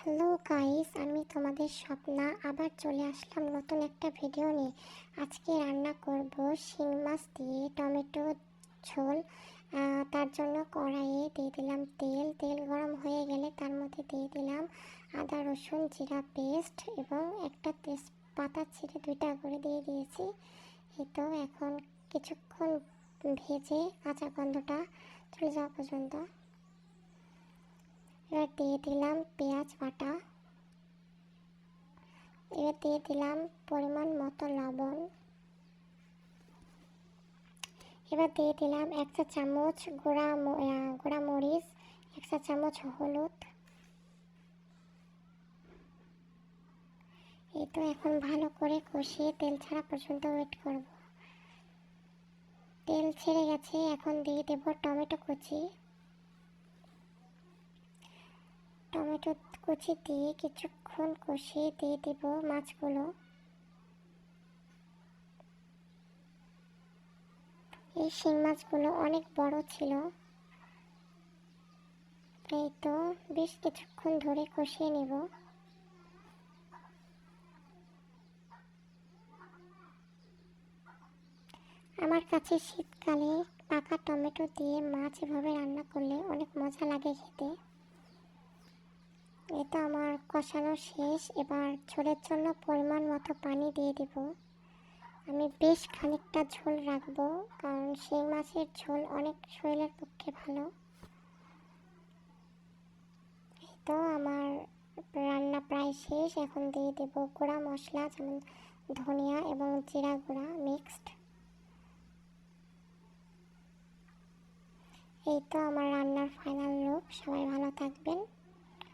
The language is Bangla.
হ্যালো গাইস, আমি তোমাদের স্বপ্না। আবার চলে আসলাম নতুন একটা ভিডিও নিয়ে। আজকে রান্না করব শিং মাছ দিয়ে টমেটো ঝোল। তার জন্য কড়াইয়ে দিয়ে দিলাম তেল। তেল গরম হয়ে গেলে তার মধ্যে দিয়ে দিলাম আদা, রসুন, জিরা পেস্ট এবং একটা তেজপাতা ছিঁড়ে দুইটা করে দিয়ে দিয়েছি। তো এখন কিছুক্ষণ ভেজে কাঁচা গন্ধটা চলে যাওয়া পর্যন্ত। এবার দিয়ে দিলাম পেঁয়াজ বাটা। এবার দিয়ে দিলাম পরিমাণ মতো লবণ। এবার দিয়ে দিলাম এক চা চামচ গোড়া গোড়া মরিচ, এক চা চামচ হলুদ। এই তো এখন ভালো করে কষিয়ে তেল ছাড়া পর্যন্ত ওয়েট করব। তেল ছেড়ে গেছে, এখন দিয়ে দেব টমেটো কুচি। টমেটো কুচি দিয়ে কিছুক্ষণ কষিয়ে দিয়ে দেব মাছগুলো। এই শিং মাছগুলো অনেক বড় ছিল। এই তো বেশ কিছুক্ষণ ধরে কষিয়ে নেব। আমার কাছে শীতকালে পাকা টমেটো দিয়ে মাছ এভাবে রান্না করলে অনেক মজা লাগে খেতে। এই তো আমার কষানো শেষ। এবার ঝোলের জন্য পরিমাণ মতো পানি দিয়ে দেব। আমি বেশ খানিকটা ঝোল রাখব, কারণ সেই মাছের ঝোল অনেক শরীরের পক্ষে ভালো। তো আমার রান্না প্রায় শেষ। এখন দিয়ে দেব গুঁড়া মশলা, যেমন ধনিয়া এবং জিরা গুঁড়া মিক্সড। এই তো আমার রান্নার ফাইনাল লুক। সবাই ভালো থাকবেন।